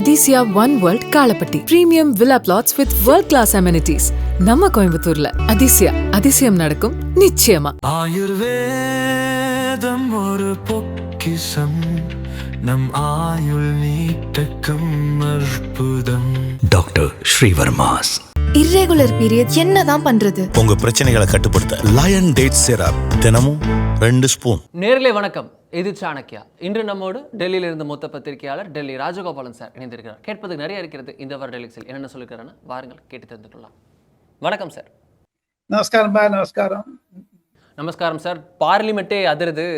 Athisaya one world Kalapatti premium villa plots with world class amenities நம்ம கோயம்புத்தூர்ல அதிசயா அதிசயம் நடக்கும் நிச்சயமா ஆயுர்வேதம் ஒரு பொக்கிஷம் நம் ஆயுள் நீட்டக்கும் அற்புதம் டாக்டர் ஸ்ரீவர்மாஸ் இர்ரெகுலர் பீரியட் என்னதான் பண்றது? உங்க பிரச்சனைகளை கட்டுப்படுத்த லயன் டேட் சிரப் தினமும் ரெண்டு ஸ்பூன் நேர்களே வணக்கம். இது சாணக்கியா இன்று நம்மோடு டெல்லியில இருந்து மூத்த பத்திரிகையாளர் டெல்லி ராஜகோபாலன் சார் இணைந்திருக்கிறார். கேட்பதுக்கு நிறைய இருக்கிறது இந்த வார டெலிக்ஸில் என்னென்ன சொல்லிருக்காருன்னு வாருங்கள் கேட்டு தெரிந்து கொள்ளலாம் வணக்கம் சார். நமஸ்காரம் பா நமஸ்காரம். நமஸ்காரம் சார். பார்லிமெண்ட்டே அதிருது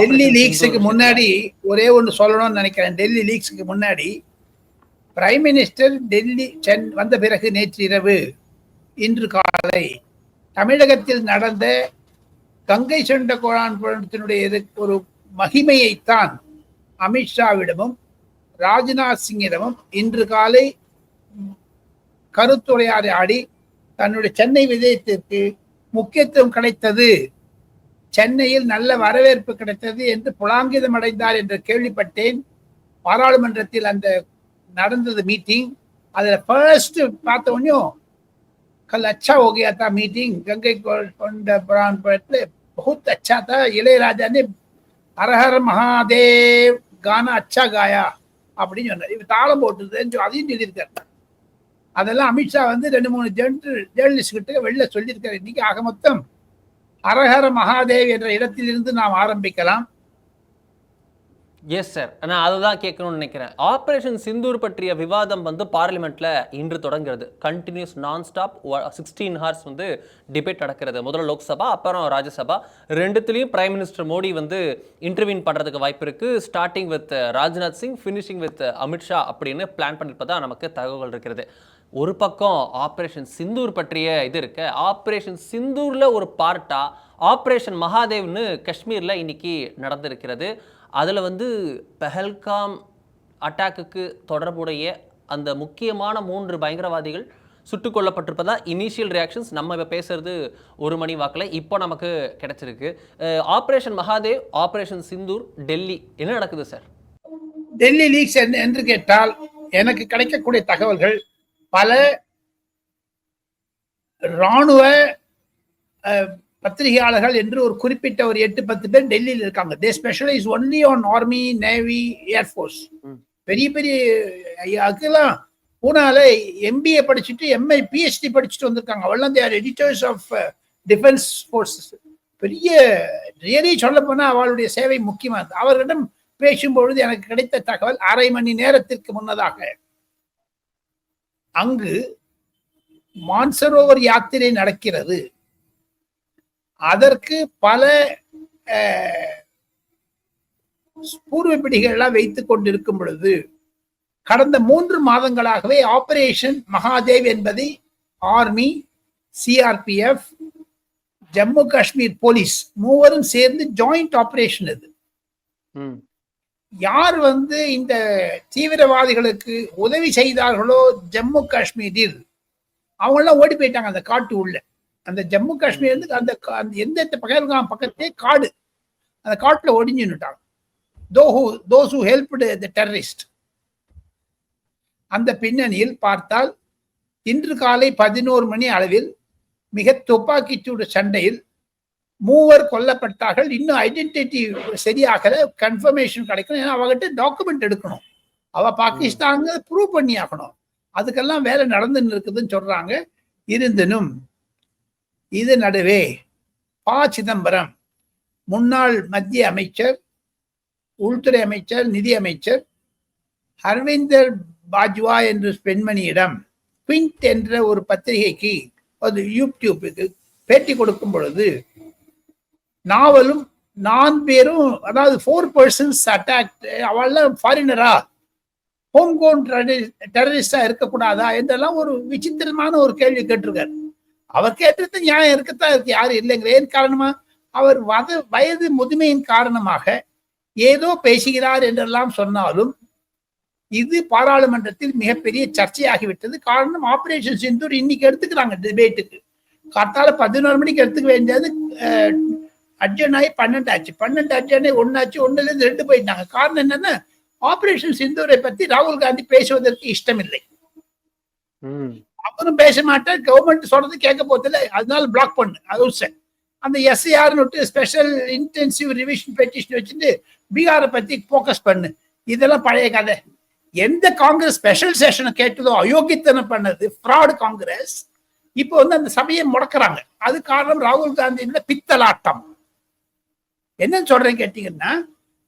டெல்லி லீக்ஸுக்கு முன்னாடி ஒரே ஒன்று சொல்லணும்னு நினைக்கிறேன். டெல்லி லீக்ஸுக்கு முன்னாடி பிரைம் மினிஸ்டர் டெல்லி சென் வந்த பிறகு நேற்று இரவு இன்று காலை தமிழகத்தில் நடந்த கங்கை செண்ட கோழான் புராணத்தினுடைய ஒரு மகிமையைத்தான் அமித்ஷாவிடமும் ராஜ்நாத் சிங்கிடமும் இன்று காலை கருத்துரையாடி ஆடி தன்னுடைய சென்னை விஜயத்திற்கு முக்கியத்துவம் கிடைத்தது. சென்னையில் நல்ல வரவேற்பு கிடைத்தது என்று புலாங்கிதம் அடைந்தார் என்று கேள்விப்பட்டேன். பாராளுமன்றத்தில் அந்த நடந்தது மீட்டிங் அதில் ஃபர்ஸ்ட் பார்த்த உடனே கல் அச்சா ஓகே தா மீட்டிங் கங்கை கொண்ட புரான் படத்தில் பகுத் அச்சா தா இளையராஜா ஹரஹர் மகாதேவ் கானா அச்சா காயா அப்படின்னு சொன்னார். இவர் தாளம் போட்டுதுன்னு அதையும் சொல்லியிருக்காரு. அதெல்லாம் அமித்ஷா வந்து ரெண்டு மூணு ஜென்ரல் ஜேர்னலிஸ்ட் கிட்ட வெளில சொல்லியிருக்காரு. இன்னைக்கு ஆக மொத்தம் அரஹர மகாதேவ் என்ற இடத்திலிருந்து நாம் ஆரம்பிக்கலாம். எஸ் சார் நான் அதை தான் கேட்கணும்னு நினைக்கிறேன். ஆப்ரேஷன் சிந்தூர் பற்றிய விவாதம் வந்து பார்லிமெண்ட்டில் இன்று தொடங்குறது continuous non stop sixteen hours வந்து டிபேட் நடக்கிறது. முதல்ல லோக்சபா அப்புறம் ராஜ்யசபா. ரெண்டுத்துலேயும் பிரைம் மினிஸ்டர் மோடி வந்து இன்டர்வியூன் பண்ணுறதுக்கு வாய்ப்பு uh, uh, இருக்குது starting with Rajnath Singh finishing with Amit Shah அப்படின்னு பிளான் பண்ணியிருப்பதாக நமக்கு தகவல் இருக்கிறது ஒரு பக்கம் ஆப்ரேஷன் சிந்தூர் பற்றிய இது இருக்கு. ஆப்ரேஷன் சிந்தூரில் ஒரு பார்ட்டாக ஆப்ரேஷன் மகாதேவ்னு காஷ்மீரில் இன்னைக்கு நடந்திருக்கிறது. அதில் வந்து பெஹல்காம் அட்டாக்குக்கு தொடர்புடைய அந்த முக்கியமான மூன்று பயங்கரவாதிகள் சுட்டுக் கொல்லப்பட்டிருப்பதா இனிஷியல் ரியாக்ஷன்ஸ் நம்ம இப்போ பேசுறது ஒரு மணி வாக்கில். இப்போ நமக்கு கிடைச்சிருக்கு. Operation Mahadev operation Sindoor Delhi. என்ன நடக்குது சார் டெல்லி லீக்ஸ் என்ன என்று கேட்டால் எனக்கு கிடைக்கக்கூடிய தகவல்கள் பல இராணுவ பத்திரிகையாளர்கள் என்று ஒரு குறிப்பிட்ட ஒரு எட்டு பத்து பேர் டெல்லியில் இருக்காங்க. They specialise only on army navy air force. பெரிய பெரிய அதுக்கெல்லாம் பூனால எம்பிஏ படிச்சுட்டு எம்ஐ பிஹெச்டி படிச்சுட்டு வந்திருக்காங்க. அவெல்லாம் they're editors of defence forces பெரிய ரியலி சொல்ல போனா அவளுடைய சேவை முக்கியமானது அவர்களிடம் பேசும்பொழுது எனக்கு கிடைத்த தகவல் அரை மணி நேரத்திற்கு முன்னதாக. அங்கு மான்சரோவர் யாத்திரை நடக்கிறது. அதற்கு பல பூர்வ பிடிகள்லாம் வைத்துக் கொண்டிருக்கும் பொழுது கடந்த மூன்று மாதங்களாகவே ஆபரேஷன் மகாதேவ் என்பதை army CRPF Jammu Kashmir police மூவரும் சேர்ந்து ஜாயிண்ட் ஆபரேஷன் இது யார் வந்து இந்த தீவிரவாதிகளுக்கு உதவி செய்தார்களோ ஜம்மு காஷ்மீரில் அவங்கெல்லாம் ஓடி போயிட்டாங்க அந்த காட்டு உள்ள. அந்த ஜம்மு காஷ்மீர் வந்து அந்த கா- அந்த எந்த பகல்காம் பக்கத்தே காடு. அந்த காட்டில் ஒடிஞ்சு தோ who those who helped the terrorist. அந்த பின்னணியில் பார்த்தால் இன்று காலை பதினோரு மணி அளவில் மிக துப்பாக்கிச்சூடு சண்டையில் மூவர் கொல்லப்பட்டார்கள். இன்னும் ஐடென்டிட்டி சரியாகல கன்ஃபர்மேஷன் கிடைக்கணும். ஏன்னா அவகிட்ட டாக்குமெண்ட் எடுக்கணும். அவ பாகிஸ்தான் ப்ரூவ் பண்ணி ஆகணும் அதுக்கெல்லாம் வேலை நடந்துன்னு இருக்குதுன்னு சொல்றாங்க. இருந்தினும் இது நடுவே ப சிதம்பரம் முன்னாள் மத்திய அமைச்சர் உள்துறை அமைச்சர் நிதி அமைச்சர் ஹர்விந்தர் பாஜ்வா என்ற பெண்மணியிடம் குவிண்ட் என்ற ஒரு பத்திரிகைக்கு அது யூடியூப்புக்கு பேட்டி கொடுக்கும் பொழுது நாவலும் நான் பேரும் அதாவது ஃபோர் பர்சன்ஸ் அட்டாக் அவள்லாம் ஃபாரினரா ஹோம் கோன் டெரரிஸ்டா இருக்கக்கூடாதா என்றெல்லாம் ஒரு விசித்திரமான ஒரு கேள்வி கேட்டிருக்காரு. அவர் கேட்டது நியாயம் இருக்கத்தான் இருக்கு யாரும் இல்லைங்கிற. ஏன் காரணமா? அவர் வத வயது முதுமையின் காரணமாக ஏதோ பேசுகிறார் என்றெல்லாம் சொன்னாலும் இது பாராளுமன்றத்தில் மிகப்பெரிய சர்ச்சையாகிவிட்டது. காரணம் ஆபரேஷன் சிந்தூர் இன்னைக்கு எடுத்துக்கிறாங்க டிபேட்டுக்கு காத்தால பதினோரு மணிக்கு எடுத்துக்க வேண்டியது அர்ஜென்ட் ஆகி பன்னெண்டு ஆச்சு. பன்னெண்டு அட்ஜன் ஆகி ஒன்னாச்சு ஒன்னுல இருந்து ரெண்டு போயிட்டாங்க. காரணம் என்னன்னா ஆபரேஷன் சிந்தூரை பத்தி ராகுல் காந்தி பேசுவதற்கு இஷ்டமில்லை. ம் அவரும் பேச மாட்டார் கவர்மெண்ட் சொல்றது கேட்க போதில்லை அதனால பிளாக் பண்ணு. அதுவும் சரி அந்த எஸ்ஐஆர்னு ஸ்பெஷல் இன்டென்சிவ் ரிவிஷன் பெட்டிஷன் வச்சுட்டு பீகாரை பத்தி போக்கஸ் பண்ணு. இதெல்லாம் பழைய கதை. எந்த காங்கிரஸ் ஸ்பெஷல் செஷனை கேட்டதோ அயோக்கியத்தனம் பண்ணது ஃப்ராடு காங்கிரஸ். இப்போ வந்து அந்த சபையை முடக்குறாங்க. அது காரணம் ராகுல் காந்தியோட பித்தலாட்டம். என்னன்னு சொல்றேன் கேட்டீங்கன்னா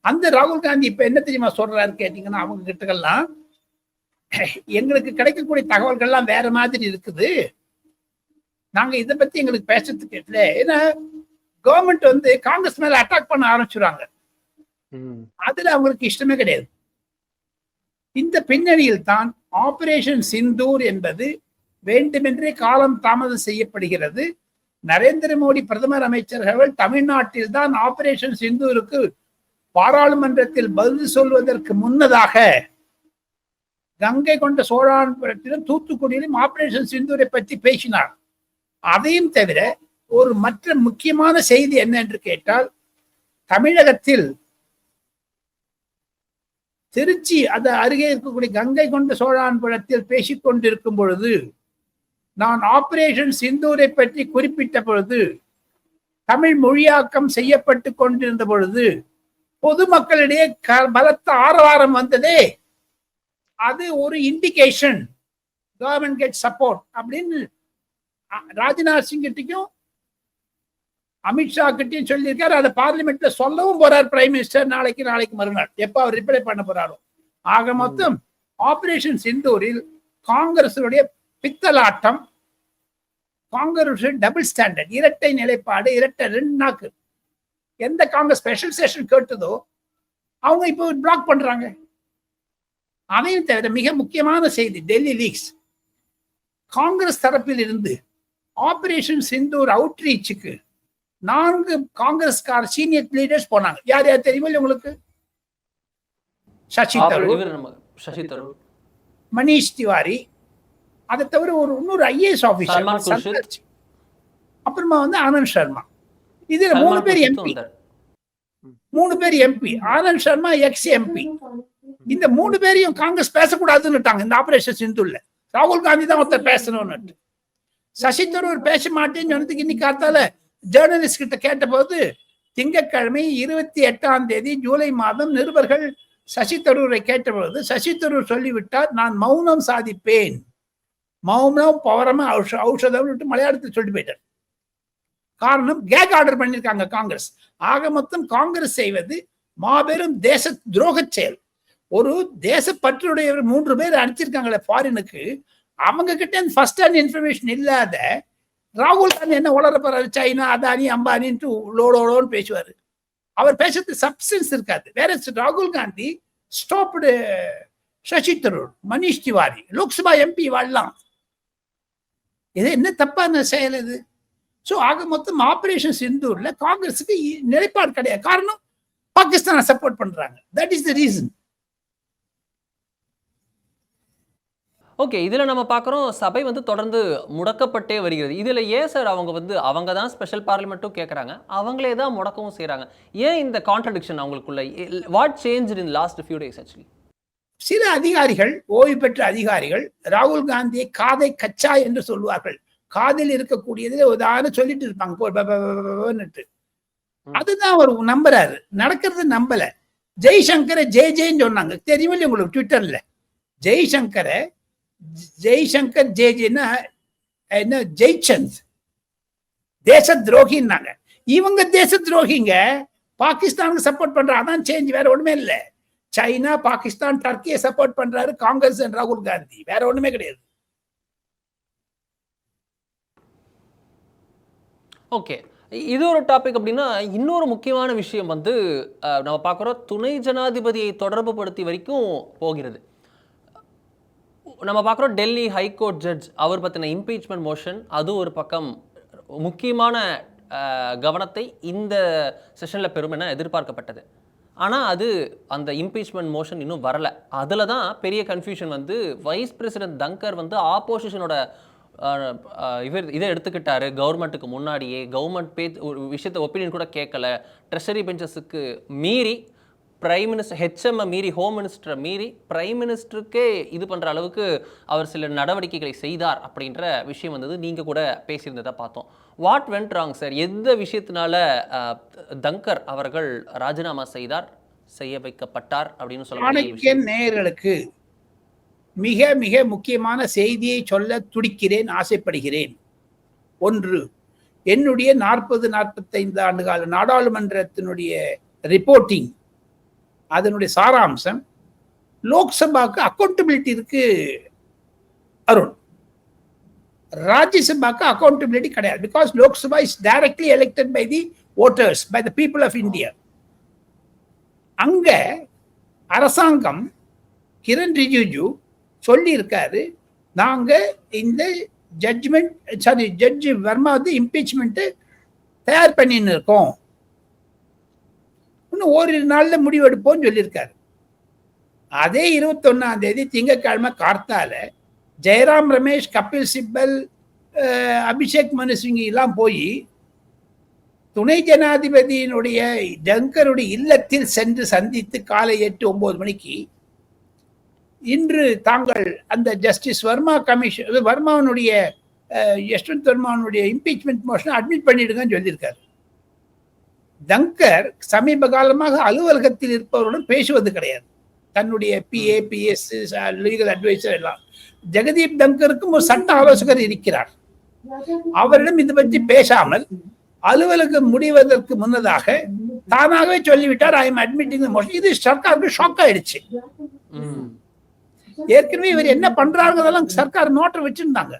அந்த ராகுல் காந்தி இப்ப என்ன தெரியுமா சொல்றாரு கேட்டீங்கன்னா அவங்க கிட்டக்கெல்லாம் எங்களுக்கு கிடைக்கக்கூடிய தகவல்கள்லாம் வேற மாதிரி இருக்குது. நாங்க இதை பத்தி எங்களுக்கு பேசுறதுக்கு இல்லை. ஏன்னா கவர்மெண்ட் வந்து காங்கிரஸ் மேல அட்டாக் பண்ண ஆரம்பிச்சுறாங்க அதுல அவங்களுக்கு இஷ்டமே கிடையாது. இந்த பின்னணியில் தான் ஆபரேஷன் சிந்தூர் என்பது வேண்டுமென்றே காலம் தாமதம் செய்யப்படுகிறது. நரேந்திர மோடி பிரதமர் அமைச்சர்கள் தமிழ்நாட்டில் தான் ஆபரேஷன் சிந்தூருக்கு பாராளுமன்றத்தில் பதில் சொல்வதற்கு முன்னதாக கங்கை கொண்ட சோழான்புரத்திலும் தூத்துக்குடியிலும் ஆபரேஷன் சிந்தூரை பற்றி பேசினார். அதையும் தவிர ஒரு மற்ற முக்கியமான செய்தி என்ன என்று கேட்டால் தமிழகத்தில் திருச்சி அது அருகே இருக்கக்கூடிய கங்கை கொண்ட சோழான்புரத்தில் பேசிக் கொண்டிருக்கும் பொழுது நான் ஆபரேஷன் சிந்தூரை பற்றி குறிப்பிட்ட பொழுது தமிழ் மொழியாக்கம் செய்யப்பட்டு கொண்டிருந்த பொழுது பொதுமக்களிடையே க- பலத்த ஆரவாரம் வந்ததே. அது ஒரு இண்டிகேஷன் கவர்மெண்ட் கெட் சப்போர்ட் அப்படின்னு ராஜ்நாத் சிங் கிட்டயும் அமித்ஷா கிட்டயும் சொல்லியிருக்காரு. அதை பார்லிமெண்ட்ல சொல்லவும் போறார் பிரைம் மினிஸ்டர் நாளைக்கு நாளைக்கு மறுநாள். எப்ப அவர் ரிப்ளை பண்ண போறாரோ. ஆக மொத்தம் ஆபரேஷன் சிந்தூரில் காங்கிரசுடைய பித்தலாட்டம் காங்கிரஸ் டபுள் ஸ்டாண்டர்ட் இரட்டை நிலைப்பாடு இரட்டை ரெண்டு நாக்கு. எந்த காங்கிரஸ் ஸ்பெஷல் செஷன் கேட்டதோ அவங்க இப்போ பிளாக் பண்றாங்க. அதையும் தவிர மிக முக்கியமான செய்தி டெல்லி லீக்ஸ். காங்கிரஸ் தரப்பில் இருந்து ஆபரேஷன் சிந்தூர் அவுட்ரீச்சுக்கு நான்கு காங்கிரஸ்கார சீனியர் லீடர்ஸ் போனாங்க. யார் யார் தெரியுமா உங்களுக்கு? சசி தரூர் சசி தரூர். மணிஷ் திவாரி அதை தவிர ஒரு இன்னொரு ஐஏஎஸ் ஆபீசர். அப்புறமா வந்து ஆனந்த் சர்மா. இதுல மூணு பேர் எம்பி. மூணு பேர் MP Anand Sharma ex MP இந்த மூணு பேரையும் காங்கிரஸ் பேசக்கூடாதுன்னுட்டாங்க. இந்த ஆபரேஷன் சிந்துல. ராகுல் காந்தி தான் ஒருத்தர் பேசணும்னு சசி தரூர் பேச மாட்டேன்னு சொன்னதுக்கு இன்னைக்கு காத்தால ஜேர்னலிஸ்ட் கிட்ட கேட்டபோது திங்கட்கிழமை இருபத்தி எட்டாம் தேதி ஜூலை மாதம் நிருபர்கள் சசி தரூரை கேட்டபோது சசி தரூர் சொல்லிவிட்டார் நான் மௌனம் சாதிப்பேன். மௌனம் பவரமா ஔஷ ஔஷதம் மலையாளத்தில் சொல்லி போயிட்டார். காரணம் கேக் ஆர்டர் பண்ணியிருக்காங்க காங்கிரஸ். ஆக மொத்தம் காங்கிரஸ் செய்வது மாபெரும் தேச துரோக செயல். ஒரு தேசப்பற்றுடையவர் மூன்று பேர் அடிச்சிருக்காங்களே ஃபாரினுக்கு அவங்க கிட்ட ஃபர்ஸ்ட் ஹேண்ட் இன்ஃபர்மேஷன் இல்லாத ராகுல் காந்தி என்ன உளர போறாரு? சைனா அதானி அம்பானின்ட்டு லோடோடோன்னு பேசுவாரு. அவர் பேசுறது சப்ஸ்டன்ஸ் இருக்காது. வேற ராகுல் காந்தி ஸ்டாப்டு சசி தரூர் மணிஷ் திவாரி லோக்சபா எம்பி வாழலாம் இது என்ன தப்பான செயல் இது? ஸோ ஆக மொத்தம் ஆபரேஷன் சிந்தூர்ல காங்கிரஸுக்கு நிலைப்பாடு கிடையாது. காரணம் பாகிஸ்தானை சப்போர்ட் பண்றாங்க. That is the reason okay இதில் நம்ம பார்க்குறோம் சபை வந்து தொடர்ந்து முடக்கப்பட்டே வருகிறது. இதில் ஏன் சார் அவங்க வந்து அவங்க தான் ஸ்பெஷல் பார்லிமெண்ட்டும் கேட்குறாங்க அவங்களே தான் முடக்கவும் செய்கிறாங்க ஏன் இந்த கான்ட்ரடிக்ஷன் அவங்களுக்குள்ள? What change in last few days actually சில அதிகாரிகள் ஓய்வு பெற்ற அதிகாரிகள் ராகுல் காந்தியை காதை கச்சா என்று சொல்வார்கள் காதில் இருக்கக்கூடியதுல உதாரணம் சொல்லிட்டு இருப்பாங்க. போ, ப, ப, ப, ப, பன்னுட்டு. அதுதான் அவர் நம்புறாரு. நடக்கிறது நம்பல. ஜெய்சங்கரை ஜெய் ஜெய்ன்னு சொன்னாங்க. தெரியும் உங்களுக்கு ட்விட்டர்ல ஜெய்சங்கரை ஜெய்சங்கர் ஜேஜின்னா என்ன ஜெய்சந்த். தேச துரோகின்னாங்க இவங்க தேச துரோகிங்க பாகிஸ்தானுக்கு சப்போர்ட் பண்ற. அதான் சேஞ்ச் வேற ஒண்ணுமே இல்ல. சைனா பாகிஸ்தான் டர்க்கியை சப்போர்ட் பண்றாரு காங்கிரஸ் ராகுல் காந்தி. வேற ஒண்ணுமே கிடையாது. ஓகே இது ஒரு டாபிக் அப்படின்னா இன்னொரு முக்கியமான விஷயம் வந்து நம்ம பார்க்குறோம் துணை ஜனாதிபதியை தொடர்பு படுத்தி வரைக்கும் போகிறது. நம்ம பார்க்குறோம் டெல்லி ஹைகோர்ட் ஜட்ஜ் அவர் பற்றின இம்பீச்மெண்ட் மோஷன் அது ஒரு பக்கம் முக்கியமான கவனத்தை இந்த செஷனில் பெறும் என எதிர்பார்க்கப்பட்டது. ஆனால் அது அந்த இம்பீச்மெண்ட் மோஷன் இன்னும் வரல. அதில் தான் பெரிய கன்ஃபியூஷன் வந்து வைஸ் பிரசிடென்ட் தங்கர் வந்து ஆப்போசிஷனோட இவர் இதை எடுத்துக்கிட்டாரு. கவர்மெண்ட்டுக்கு முன்னாடியே கவர்மெண்ட் பே ஒரு விஷயத்தை ஒப்பீனியன் கூட கேட்கல. ட்ரெஷரி பெஞ்சஸுக்கு மீறி பிரைம் மினிஸ்டர் ஹெச்எம் மீறி ஹோம் மினிஸ்டரை மீறி பிரைம் மினிஸ்டருக்கே இது பண்ற அளவுக்கு அவர் சில நடவடிக்கைகளை செய்தார் அப்படின்ற விஷயம் வந்தது. நீங்க கூட பேசியிருந்ததை பார்த்தோம். வாட் வென்ட் ராங் சார் எந்த விஷயத்தினால தங்கர் அவர்கள் ராஜினாமா செய்தார் செய்ய வைக்கப்பட்டார் அப்படின்னு சாணக்கியன் நேயர்களுக்கு மிக மிக முக்கியமான செய்தியை சொல்ல துடிக்கிறேன் ஆசைப்படுகிறேன். ஒன்று என்னுடைய நாற்பது நாற்பத்தைந்து ஆண்டு கால நாடாளுமன்றத்தினுடைய ரிப்போர்ட்டிங் அதனுடைய சாராம்சம் லோக்சபாக்கு அக்கௌண்டபிலிட்டி இருக்கு அருண். ராஜ்யசபாக்கு அக்கௌண்டபிலிட்டி கிடையாது. Because Lok Sabha is directly elected by the voters by the people of India அங்க அரசாங்கம் கிரண் ரிஜிஜு சொல்லியிருக்காரு நாங்க இந்த ஜட்ஜ்மெண்ட் சாரி ஜட்ஜ் வர்மா வந்து இம்பீச்மெண்ட்டு தயார் பண்ணின்னு இருக்கோம். இன்னும் ஓரிரு நாள்ல முடிவெடுப்போம்னு சொல்லியிருக்காரு. அதே இருபத்தொன்னாம் தேதி திங்கட்கிழமை கார்த்தால ஜெயராம் ரமேஷ் கபில் சிப்பல் அபிஷேக் மனு எல்லாம் போய் துணை ஜனாதிபதியினுடைய டங்கருடைய இல்லத்தில் சென்று சந்தித்து காலை எட்டு ஒன்பது மணிக்கு இன்று தாங்கள் அந்த ஜஸ்டிஸ் வர்மா கமிஷன் வர்மாவனுடைய யஷ்வந்த் வர்மாவனுடைய இம்பீச்மெண்ட் மோஷனை அட்மிட் பண்ணிடுங்கன்னு சொல்லியிருக்காரு. தங்கர் சமீப காலமாக அலுவலகத்தில் இருப்பவருடன் பேசுவது கிடையாது. தன்னுடைய பிஏ பிஎஸ் லீகல் அட்வைசர் எல்லாம். ஜெகதீப் தங்கருக்கும் ஒரு சட்ட ஆலோசகர் இருக்கிறார். அவரிடம் இது பற்றி பேசாமல் அலுவலகம் முடிவதற்கு முன்னதாக தானாகவே சொல்லிவிட்டார் ஐ எம் அட்மிட்டிங் இது சர்க்காருக்கு ஷாக் ஆயிடுச்சு. ஏற்கனவே இவர் என்ன பண்றாருங்கிறதெல்லாம் சர்க்கார் நோட்டை வச்சிருந்தாங்க.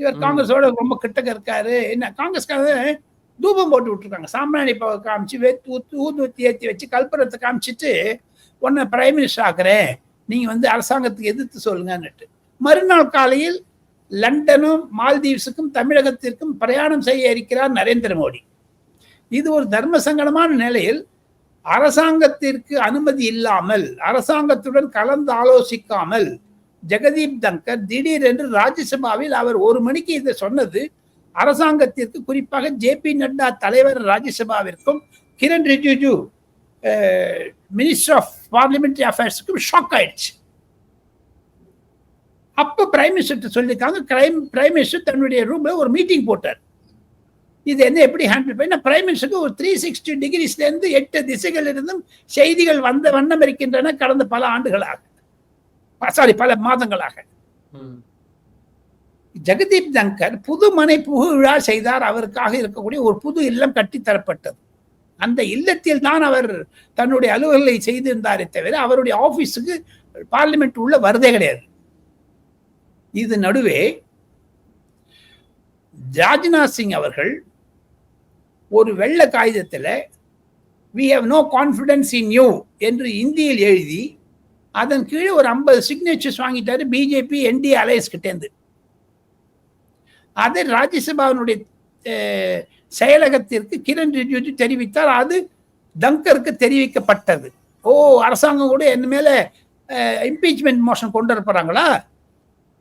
இவர் காங்கிரஸோட ரொம்ப கிட்டக்க இருக்காரு. என்ன காங்கிரஸ்காரங்க தூபம் போட்டு விட்டுருக்காங்க. சாம்பிராணி பவ காமிச்சு வெத்து ஊத்து ஊதுவத்தி ஏற்றி வச்சு கல்பரத்தை காமிச்சிட்டு உன்னை பிரைம் மினிஸ்டர் ஆக்குறேன். நீங்கள் வந்து அரசாங்கத்துக்கு எதிர்த்து சொல்லுங்கன்னுட்டு. மறுநாள் காலையில் லண்டனும் மால்தீவ்ஸுக்கும் தமிழகத்திற்கும் பிரயாணம் செய்ய இருக்கிறார் நரேந்திர மோடி. இது ஒரு தர்ம சங்கடமான நிலையில் அரசாங்கத்திற்கு அனுமதி இல்லாமல் அரசாங்கத்துடன் கலந்து ஆலோசிக்காமல் ஜெகதீப் தங்கர் திடீரென்று ராஜ்யசபாவில் அவர் ஒரு மணிக்கு இதை சொன்னது அரசாங்கத்திற்கு குறிப்பாக ஜே பி நட்டா தலைவர் ராஜ்யசபாவிற்கும் Kiran Rijiju minister of parliamentary அஃபேர்ஸுக்கும் shock ஆயிடுச்சு. அப்போ பிரைம் மினிஸ்டர் சொல்லியிருக்காங்க கிரைம் பிரைம் மினிஸ்டர் தன்னுடைய ரூமில் ஒரு மீட்டிங் போட்டார். இது என்ன எப்படி ஹேண்டில் பண்ண பிரைம் மினிஸ்டருக்கு ஒரு த்ரீ சிக்ஸ்டி டிகிரிஸ்லேருந்து எட்டு திசைகள் இருந்தும் செய்திகள் வந்த வண்ணம் இருக்கின்றன கடந்த பல ஆண்டுகளாக. சாரி பல மாதங்களாக. ஜெகதீப் தங்கர் புது மனை புகு விழா செய்தார். அவருக்காக இருக்கக்கூடிய ஒரு புது இல்லம் கட்டித்தரப்பட்டது அந்த இல்லத்தில் தான் அவர் தன்னுடைய அலுவல்களை செய்திருந்தாரே தவிர அவருடைய ஆபீஸுக்கு பார்லிமெண்ட் உள்ள வருதே கிடையாது. இது நடுவே ராஜ்நாத் சிங் அவர்கள் ஒரு வெள்ள காகிதத்தில் we have no confidence in you என்று இந்தியில் எழுதி அதன் கீழே ஒரு ஐம்பது சிக்னேச்சர்ஸ் வாங்கிட்டாரு. பிஜேபி என்டி அலையன்ஸ் கிட்டேருந்து அதை ராஜ்யசபாவினுடைய செயலகத்திற்கு கிரண் ரிஜிஜு தெரிவித்தார். அது தங்கருக்கு தெரிவிக்கப்பட்டது. ஓ அரசாங்கம் கூட என் மேல இம்பீச்மெண்ட் மோஷன் கொண்டு வர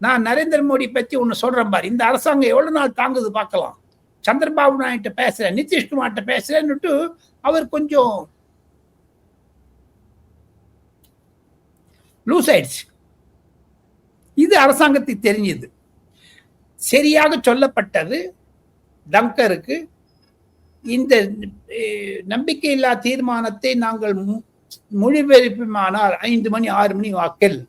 நான் நரேந்திர மோடி பத்தி ஒன்று சொல்றேன் பாரு. இந்த அரசாங்கம் எவ்வளவு நாள் தாங்குது பார்க்கலாம். சந்திரபாபு நாயுட்ட பேசுறேன் நிதிஷ்குமார்கிட்ட பேசுறேன்னுட்டு அவர் கொஞ்சம் லூஸ் ஆயிடுச்சு. இது அரசாங்கத்துக்கு தெரிஞ்சது. சரியாக சொல்லப்பட்டது டங்கருக்கு இந்த நம்பிக்கையில்லா தீர்மானத்தை நாங்கள் மு- மொழிபெயர்ப்புமானால் ஐந்து மணி ஆறு மணி வாக்கில்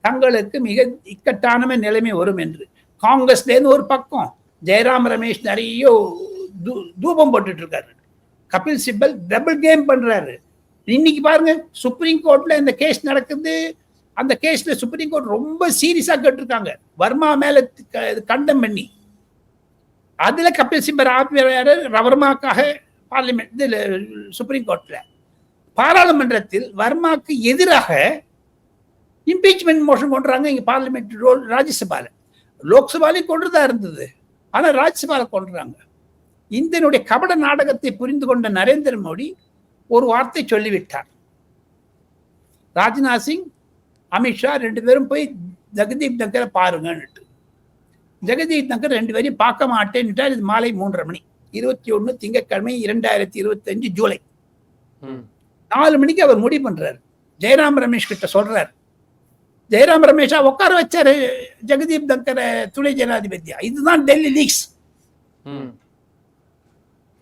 தங்களுக்கு மிக இக்கட்டான நிலைமை வரும் என்று. காங்கிரஸ்லேருந்து ஒரு பக்கம் ஜெயராம் ரமேஷ் நிறைய தூ- தூபம் போட்டுட்டு இருக்காரு கபில் சிப்பல் டபுள் கேம் பண்றாரு. இன்னைக்கு பாருங்க சுப்ரீம் கோர்ட்ல இந்த கேஸ் நடக்குது. அந்த கேஸ்ல சுப்ரீம் கோர்ட் ரொம்ப சீரியஸா கேட்டிருக்காங்க. வர்மா மேல கண்டம் பண்ணி. அதுல கபில் சிம்பர் வர்மாக்காக பார்லிமெண்ட் சுப்ரீம் கோர்ட்ல பாராளுமன்றத்தில் வர்மாக்கு எதிராக இம்பீச்மெண்ட் மோஷன் கொண்டுறாங்க இங்க பார்லிமெண்ட் ரோல் ராஜ்யசபால. லோக்சபாலையும் கொண்டுதான் இருந்தது. ஆனா ராஜ்யசபால கொண்டுறாங்க. இந்தியனுடைய கபட நாடகத்தை புரிந்து கொண்ட நரேந்திர மோடி ஒரு வார்த்தை சொல்லிவிட்டார். ராஜ்நாத் சிங் அமித்ஷா ரெண்டு பேரும் போய் ஜெகதீப் தங்கரை பாருங்கன்னுட்டு. ஜெகதீப் தங்கர் ரெண்டு பேரையும் பார்க்க மாட்டேன்னுட்டார் இது மாலை மூன்றரை மணி. இருபத்தி ஒன்று திங்கட்கிழமை இரண்டாயிரத்தி இருபத்தஞ்சு ஜூலை. நாலு மணிக்கு அவர் முடிவு பண்றாரு. ஜெயராம் ரமேஷ் கிட்ட சொல்றாரு. ஜெயராம் ரமேஷா உட்கார வச்சாரு ஜெகதீப் தங்கரை துணை ஜனாதிபதியா? இதுதான் டெல்லி லீக்ஸ்.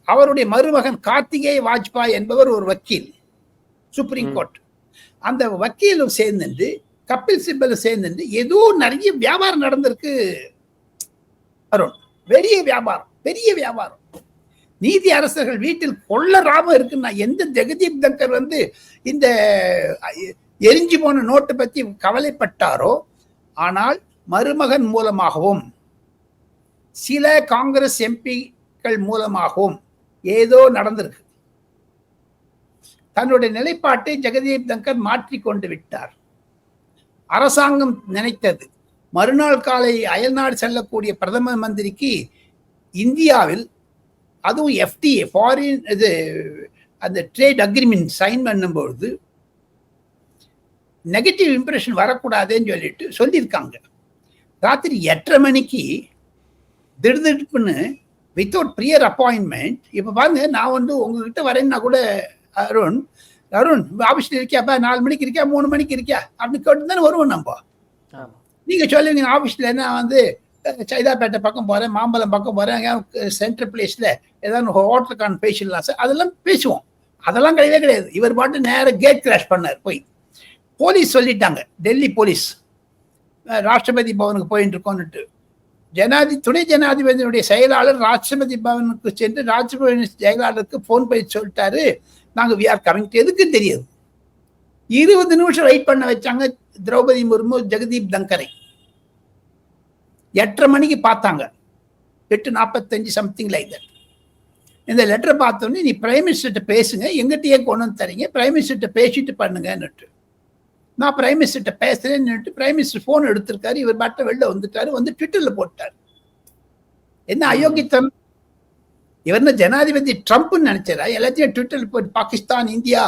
அவருடைய மருமகன் கார்த்திகேய வாஜ்பாய் என்பவர் ஒரு வக்கீல் சுப்ரீம் கோர்ட். அந்த வக்கீலும் சேர்ந்துட்டு கபில் சிப்பல் சேர்ந்துட்டு ஏதோ நிறைய வியாபாரம் நடந்திருக்கு. அருண் பெரிய வியாபாரம் பெரிய வியாபாரம். நீதி அரசர்கள் வீட்டில் கொள்ள ராமம் இருக்குன்னா எந்த ஜெகதீப் தங்கர் வந்து இந்த எரிஞ்சு போன நோட்டு பத்தி கவலைப்பட்டாரோ? ஆனால் மருமகன் மூலமாகவும் சில காங்கிரஸ் எம்பிக்கள் மூலமாகவும் ஏதோ நடந்திருக்கு. தன்னுடைய நிலைப்பாட்டை ஜெகதீப் தங்கர் மாற்றிக்கொண்டு விட்டார். அரசாங்கம் நினைத்தது. மறுநாள் காலை அயல்நாடு செல்லக்கூடிய பிரதம மந்திரிக்கு இந்தியாவில் அதுவும் எஃப்டிஏ ஃபாரின் இது அந்த ட்ரேட் அக்ரிமெண்ட் சைன் பண்ணும்பொழுது நெகட்டிவ் இம்ப்ரெஷன் வரக்கூடாதுன்னு சொல்லிட்டு சொல்லியிருக்காங்க. ராத்திரி எட்டரை மணிக்கு திடுதிடுப்புன்னு வித்தவுட் ப்ரியர் அப்பாயின்மெண்ட் இப்போ பாருங்க நான் வந்து உங்ககிட்ட வரேன்னா கூட அருண் அருண் ஆஃபீஸில் இருக்கியாப்பா? நாலு மணிக்கு இருக்கியா? மூணு மணிக்கு இருக்கியா? அப்படின்னு கேட்டு தானே வருவோம் நம்ம. ஆமா. நீங்க சொல்லுவீங்க ஆஃபீஸில் என்ன வந்து சைதாப்பேட்டை பக்கம் போறேன் மாம்பலம் பக்கம் போறேன் சென்ட்ரல் பிளேஸ்ல ஏதாவது ஹோட்டலுக்கான பேசிடலாம் சார் அதெல்லாம் பேசுவோம். அதெல்லாம் கிடையவே கிடையாது. இவர் பாட்டு நேரா கேட் கிராஷ் பண்ணார் போய். போலீஸ் சொல்லிட்டாங்க டெல்லி போலீஸ். ராஷ்டிரபதி பவனுக்கு போயிட்டு இருக்கோன்னுட்டு ஜனாதி துணை ஜனாதிபதியினுடைய செயலாளர் ராஷ்டிரபதி பவனுக்கு சென்று ராஷ்டிரபதி செயலாளருக்கு ஃபோன் பண்ணி சொல்லிட்டாரு. நாங்க வி ஆர் கமிங் எதுக்கு தெரியாது. இருபது நிமிஷம் வெயிட் பண்ண வச்சாங்க திரௌபதி முர்மு ஜெகதீப் தங்கரை. எட்டரை மணிக்கு பார்த்தாங்க. எட்டு நாற்பத்தஞ்சு சம்திங் லைக் தட் இந்த லெட்டரை பார்த்தோன்னே நீ பிரைம் மினிஸ்டர்கிட்ட பேசுங்க எங்கிட்டயே கொண்டு வந்து தரீங்க பிரைம் மினிஸ்டர்கிட்ட பேசிட்டு பண்ணுங்கன்னுட்டு. நான் பிரைம் மினிஸ்டர்கிட்ட பேசுறேன்னுட்டு பிரைம் மினிஸ்டர் ஃபோன் எடுத்திருக்காரு இவர் பாட்ட வெளில வந்துட்டாரு வந்து ட்விட்டர்ல போட்டார். என்ன அயோக்கியத்தனம்? இவர் என்ன ஜனாதிபதி ட்ரம்ப்னு நினைச்சாரா? எல்லாத்தையும் ட்விட்டர்ல போட்டு பாகிஸ்தான் இந்தியா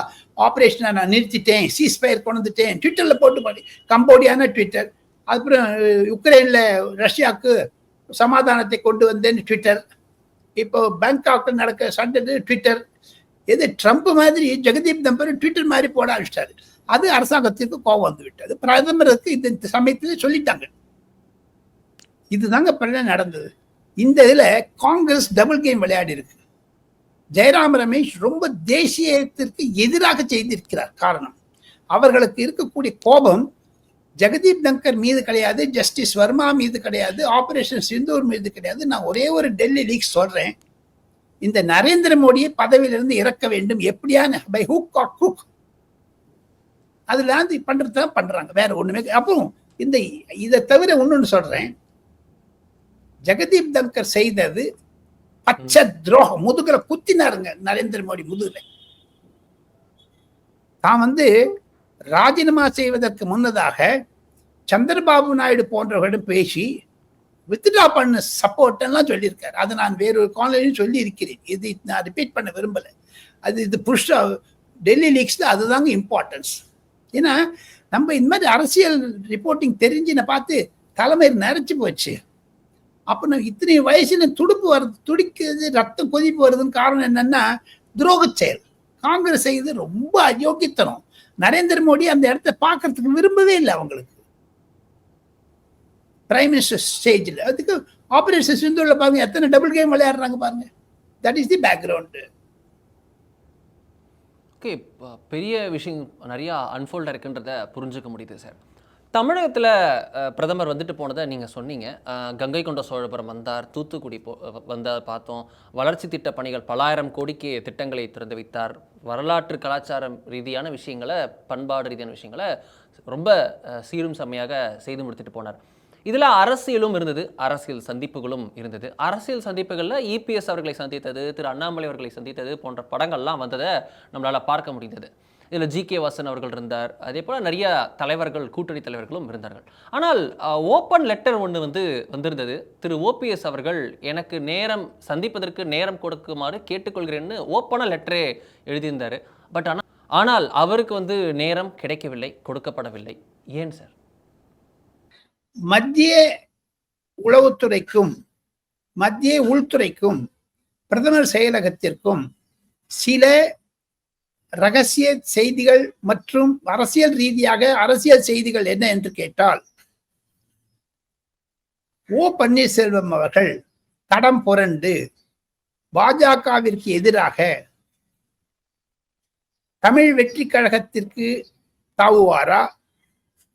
ஆப்ரேஷனை நான் நிறுத்திட்டேன். சீஸ்பயர் கொண்டு வந்துட்டேன் ட்விட்டர்ல போட்டு பாரு கம்போடியான ட்விட்டர் அப்புறம் உக்ரைனில் ரஷ்யாவுக்கு சமாதானத்தை கொண்டு வந்தேன்னு ட்விட்டர் இப்போ பேங்காக்ல நடக்க சண்டை ட்விட்டர் எது ட்ரம்ப் மாதிரி ஜெகதீப் தம்பர் ட்விட்டர் மாதிரி போட ஆரம்பிச்சிட்டாரு. அது அரசாங்கத்திற்கு கோபம் வந்து விட்டது. பிரதமருக்கு இந்த சமயத்தில் சொல்லிட்டாங்க. இதுதாங்க பிரச்சனை நடந்தது? இந்த இதில் காங்கிரஸ் டபுள் கேம் விளையாடி இருக்கு. ஜெயராம் ரமேஷ் ரொம்ப தேசியத்திற்கு எதிராக செய்திருக்கிறார். காரணம் அவர்களுக்கு இருக்கக்கூடிய கோபம் ஜெகதீப் தங்கர் மீது கிடையாது ஜஸ்டிஸ் வர்மா மீது கிடையாது ஆபரேஷன் சிந்தூர் மீது கிடையாது. நான் ஒரே ஒரு டெல்லி லீக் சொல்றேன். இந்த நரேந்திர மோடியை பதவியிலிருந்து இறக்க வேண்டும். எப்படியான பை ஹூக் ஆர் குக் அதுல இருந்து பண்றது தான் பண்றாங்க. வேற ஒண்ணுமே அப்புறம் இந்த இதை தவிர இன்னொன்னு சொல்றேன். ஜெகதீப் தங்கர் செய்தது பச்சை துரோகம். முதுகுல குத்தினாருங்க நரேந்திர மோடி முதுகுல. தான் வந்து ராஜினாமா செய்வதற்கு முன்னதாக சந்திரபாபு நாயுடு போன்றவர்களிடம் பேசி வித்ட்ரா பண்ண சப்போர்ட் எல்லாம் சொல்லியிருக்காரு. அது நான் வேறொரு காலையிலும் சொல்லி இருக்கிறேன் இது நான் ரிப்பீட் பண்ண விரும்பல. அது இது புஷ் டெல்லி லீக்ஸ்ல அதுதாங்க இம்பார்ட்டன்ஸ் ஏன்னா நம்ம இந்த மாதிரி அரசியல் ரிப்போர்ட்டிங் தெரிஞ்சுன பார்த்து தலைமை நரைச்சு போச்சு. அப்ப நான் இத்தனை வயசுல துடுப்பு வருது துடிக்கிறது ரத்தம் கொதிப்பு வருதுன்னு காரணம் என்னன்னா துரோக செயல். காங்கிரஸ் செய்து ரொம்ப அயோக்கியத்தனம். நரேந்திர மோடி அந்த இடத்த பார்க்கறதுக்கு விரும்பவே இல்லை அவங்களுக்கு. பிரைம் மினிஸ்டர் ஸ்டேஜில் அதுக்கு ஆபரேஷன் சிந்தூர்ல பாருங்க எத்தனை டபுள் கேம் விளையாடுறாங்க பாருங்க. That is the background okay பெரிய விஷயம் நிறையா அன்ஃபோல்டாக இருக்குன்றத புரிஞ்சுக்க முடியுது சார் தமிழகத்தில் பிரதமர் வந்துட்டு போனதை நீங்கள் சொன்னீங்க. கங்கை கொண்ட சோழபுரம் வந்தார் தூத்துக்குடி போ வந்தார் பார்த்தோம். வளர்ச்சி திட்ட பணிகள் பலாயிரம் கோடிக்கு திட்டங்களை திறந்து வைத்தார். வரலாற்று கலாச்சாரம் ரீதியான விஷயங்களை பண்பாடு ரீதியான விஷயங்களை ரொம்ப சீரும் செம்மையாக செய்து முடித்துட்டு போனார். இதில் அரசியலும் இருந்தது அரசியல் சந்திப்புகளும் இருந்தது. அரசியல் சந்திப்புகளில் இபிஎஸ் அவர்களை சந்தித்தது திரு அண்ணாமலை அவர்களை சந்தித்தது போன்ற படங்கள்லாம் வந்ததை நம்மளால் பார்க்க முடிந்தது. இதில் ஜி கே வாசன் அவர்கள் இருந்தார். அதே போல் நிறைய தலைவர்கள் கூட்டணி தலைவர்களும் இருந்தார்கள். ஆனால் ஓப்பன் லெட்டர் ஒன்று வந்து வந்திருந்தது. திரு. ஓபிஎஸ் அவர்கள் எனக்கு நேரம் சந்திப்பதற்கு நேரம் கொடுக்குமாறு கேட்டுக்கொள்கிறேன்னு ஓப்பனாக லெட்டரே எழுதியிருந்தார். பட் ஆனால் ஆனால் அவருக்கு வந்து நேரம் கிடைக்கவில்லை கொடுக்கப்படவில்லை. ஏன் சார்? மத்திய உளவுத்துறைக்கும் மத்திய உள்துறைக்கும் பிரதமர் செயலகத்திற்கும் சில ரகசிய செய்திகள் மற்றும் அரசியல் ரீதியாக அரசியல் செய்திகள் என்ன என்று கேட்டால் ஓ பன்னீர்செல்வம் அவர்கள் தடம் புரண்டு பாஜகவிற்கு எதிராக தமிழ் வெற்றி கழகத்திற்கு தாவுவாரா?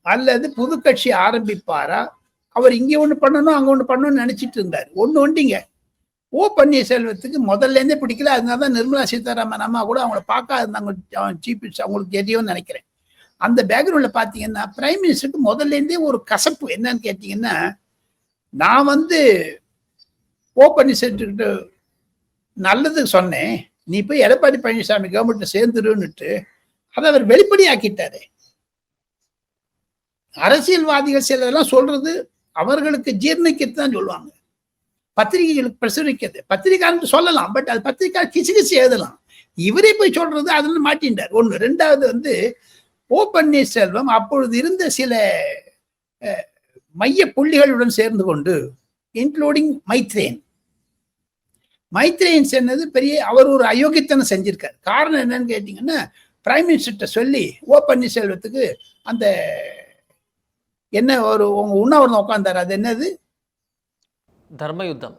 அல்லது புது கட்சி ஆரம்பிப்பாரா? அவர் இங்க ஒண்ணு பண்ணணும் அங்க ஒன்று பண்ணணும்னு நினைச்சிட்டு இருந்தார். ஒன்று ஒண்டிங்க ஓ பன்னீர்செல்வத்துக்கு முதல்ல இருந்தே பிடிக்கல. அதனால தான் நிர்மலா சீதாராமன் அம்மா கூட அவங்கள பார்க்க இருந்தாங்க சீஃப் அவங்களுக்கு தெரியும்னு நினைக்கிறேன். அந்த பேக்ரவுண்டில் பார்த்தீங்கன்னா பிரைம் மினிஸ்டருக்கு முதல்ல இருந்தே ஒரு கசப்பு என்னன்னு கேட்டிங்கன்னா நான் வந்து ஓ பன்னீர்செல்வத்துக்கிட்ட நல்லது சொன்னேன். நீ போய் எடப்பாடி பழனிசாமி கவர்மெண்ட்டை சேர்ந்துருன்னுட்டு அதை அவர் வெளிப்படையாக்கிட்டாரு. அரசியல்வாதிகள் சிலதெல்லாம் சொல்றது அவர்களுக்கு ஜீர்ணிக்கத்தான் தான் சொல்லுவாங்க. பத்திரிகைகளுக்கு பிரசுரிக்கிறது. பத்திரிகான்னு சொல்லலாம் பட் அது பத்திரிகா கிசு கிசு எழுதலாம். இவரே போய் சொல்றது அதுல மாட்டின்றார். ஒன்று ரெண்டாவது வந்து ஓ பன்னீர்செல்வம் அப்பொழுது இருந்த சில மைய புள்ளிகளுடன் சேர்ந்து கொண்டு இன்க்ளூடிங் மைத்ரேன் மைத்ரேன் சென்னது பெரிய அவர் ஒரு அயோக்கியத்தனம் செஞ்சிருக்கார். காரணம் என்னன்னு கேட்டீங்கன்னா பிரைம் மினிஸ்டர்கிட்ட சொல்லி ஓ பன்னீர்செல்வத்துக்கு அந்த என்ன ஒரு உங்க உண்ணாவிரதம் உட்காந்தார் அது என்னது? தர்ம யுத்தம்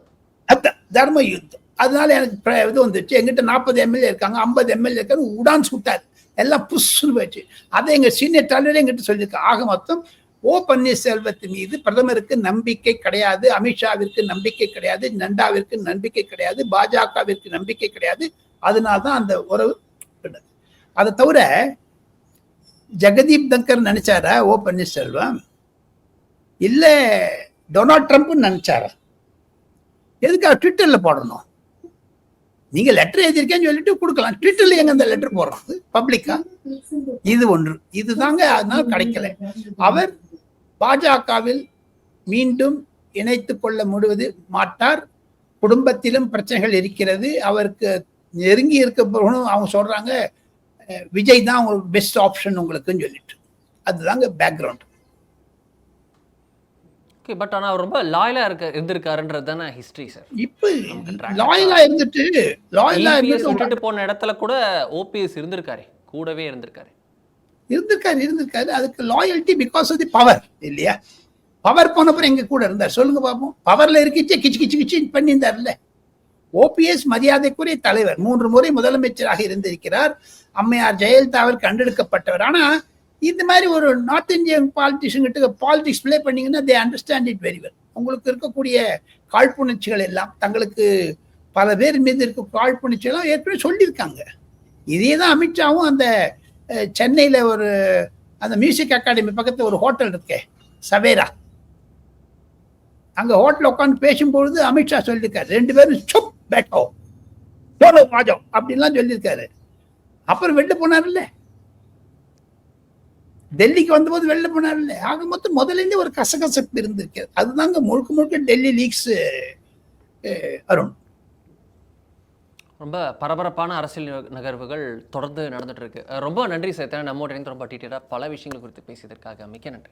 தர்ம யுத்தம் அதனால எனக்கு இது வந்துச்சு. எங்கிட்ட நாற்பது எம்எல்ஏ இருக்காங்க ஐம்பது எம்எல்ஏ இருக்காங்க உடான் சுட்டார். எல்லாம் புஷ்னு போயிடுச்சு. அதை எங்க சீனியர் தலைவரே எங்கிட்ட சொல்லியிருக்கு ஆக மொத்தம் ஓ பன்னீர்செல்வத்து மீது பிரதமருக்கு நம்பிக்கை கிடையாது அமித்ஷாவிற்கு நம்பிக்கை கிடையாது நண்டாவிற்கு நம்பிக்கை கிடையாது பாஜகவிற்கு நம்பிக்கை கிடையாது. அதனால தான் அந்த உறவு அதை தவிர ஜெகதீப் தங்கர் நினைச்சாரா? ஓ பன்னீர்செல்வம் இல்லை டொனால்ட் ட்ரம்ப்னு நினைச்சாரா? எதுக்காக ட்விட்டர்ல போடணும்? நீங்க லெட்டர் எழுதியிருக்கேன்னு சொல்லிட்டு கொடுக்கலாம். ட்விட்டர்ல எங்க அந்த லெட்டர் போடுறது பப்ளிக்கா இது ஒன்று. இதுதாங்க அதனால கிடைக்கல. அவர் பாஜகவில் மீண்டும் இணைத்து கொள்ள முடிவது மாட்டார். குடும்பத்திலும் பிரச்சனைகள் இருக்கிறது. அவருக்கு நெருங்கி இருக்க போகணும் அவங்க சொல்றாங்க. விஜய் தான் உங்களுக்கு பெஸ்ட் ஆப்ஷன் உங்களுக்குன்னு சொல்லிட்டு. அதுதாங்க பேக்ரவுண்ட் ஓகே பட் ஆனா அவர் ரொம்ப லாயலா இருக்க இருந்திருக்காருன்றது தானே ஹிஸ்டரி சார் இப்ப லாயலா இருந்துட்டு லாயலா இபிஎஸ் இருந்துட்டு விட்டுட்டு போன இடத்துல கூட ஓபிஎஸ் இருந்திருக்காரு கூடவே இருந்திருக்காரு. இருந்திருக்காரு இருந்திருக்காரு. அதுக்கு loyalty because of the power இல்லையா? பவர் போனப்பறம் எங்க கூட இருந்தார்? சொல்லுங்க பார்ப்போம் பவர்ல இருக்கிச்சே கிச்சு கிச்சு கிச்சு பண்ணியிருந்தார்ல. ஓபிஎஸ் மரியாதைக்குரிய தலைவர் மூன்று முறை முதலமைச்சராக இருந்திருக்கிறார். அம்மையார் ஜெயலலிதா அவர் கண்டெடுக்கப்பட்டவர். ஆனா இந்த மாதிரி ஒரு நார்த் இந்தியன் பாலிட்டிஷியன் கிட்ட பாலிடிக்ஸ் பிளே பண்ணீங்கன்னா they understand it very well உங்களுக்கு இருக்கக்கூடிய காழ்ப்புணர்ச்சிகள் எல்லாம் தங்களுக்கு பல பேர் மீது இருக்க காழ்ப்புணர்ச்சிகள்லாம் ஏற்கனவே சொல்லியிருக்காங்க. இதே தான் அமித்ஷாவும் அந்த சென்னையில் ஒரு அந்த மியூசிக் அகாடமி பக்கத்தில் ஒரு ஹோட்டல் இருக்கே சவேரா அங்கே ஹோட்டலில் உட்காந்து பேசும்பொழுது அமித்ஷா சொல்லியிருக்காரு ரெண்டு பேரும் சுப் பேட்டோ சோலோ மாஜோ அப்படின்லாம் சொல்லியிருக்காரு. அப்புறம் வெளில போனார்ல டெல்லிக்கு வந்தபோது வெளில போனார்ல. ஆக மொத்தம் முதல்ல ஒரு கசகசப்பு இருந்திருக்கு அதுதாங்க முழுக்க முழுக்க டெல்லி லீக்ஸ் அருண். ரொம்ப பரபரப்பான அரசியல் நகர்வுகள் தொடர்ந்து நடந்துட்டு இருக்கு. ரொம்ப நன்றி சார் நம்மோட ரொம்ப டீட்டெயிலாக பல விஷயங்கள் குறித்து பேசியதற்காக மிக்க நன்றி.